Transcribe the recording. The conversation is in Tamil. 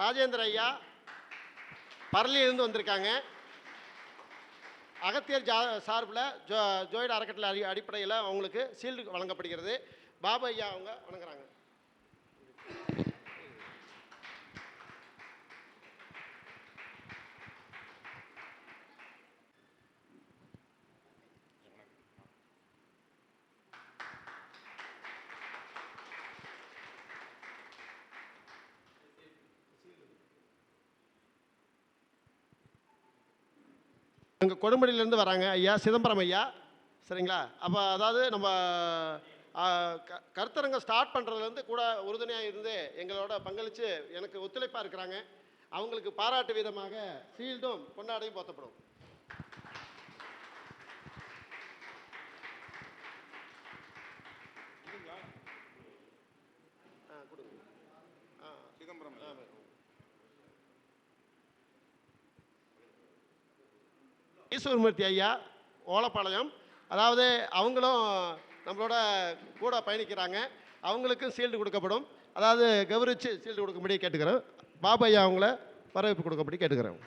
ராஜேந்திர ஐயா பரளியிலிருந்து வந்திருக்காங்க. அகத்தியர் ஜா சார்பில் ஜோ ஜோயிட் அறக்கட்டளை அடி அடிப்படையில் அவங்களுக்கு சீல்டு வழங்கப்படுகிறது. பாபு ஐயா அவங்க வணங்குறாங்க. எங்கள் கொடுமுடியிலேருந்து வராங்க. ஐயா சிதம்பரம் ஐயா. சரிங்களா? அப்போ அதாவது நம்ம க கருத்தரங்கம் ஸ்டார்ட் பண்ணுறதுலேருந்து கூட உறுதுணையாக இருந்து எங்களோட பங்களித்து எனக்கு ஒத்துழைப்பாக இருக்கிறாங்க. அவங்களுக்கு பாராட்டு விதமாக ஃபீல்டும் கொண்டாடையும் போத்தப்படும். ஈஸ்வரமூர்த்தி ஐயா ஓலப்பாளையம். அதாவது அவங்களும் நம்மளோட கூட பயணிக்கிறாங்க. அவங்களுக்கும் சீல்டு கொடுக்கப்படும். அதாவது கௌரவிச்சு சீல்டு கொடுக்கும்படி கேட்டுக்கிறேன். பாபு ஐயா அவங்கள வரவேற்பு கொடுக்கும்படி கேட்டுக்கிறேன்.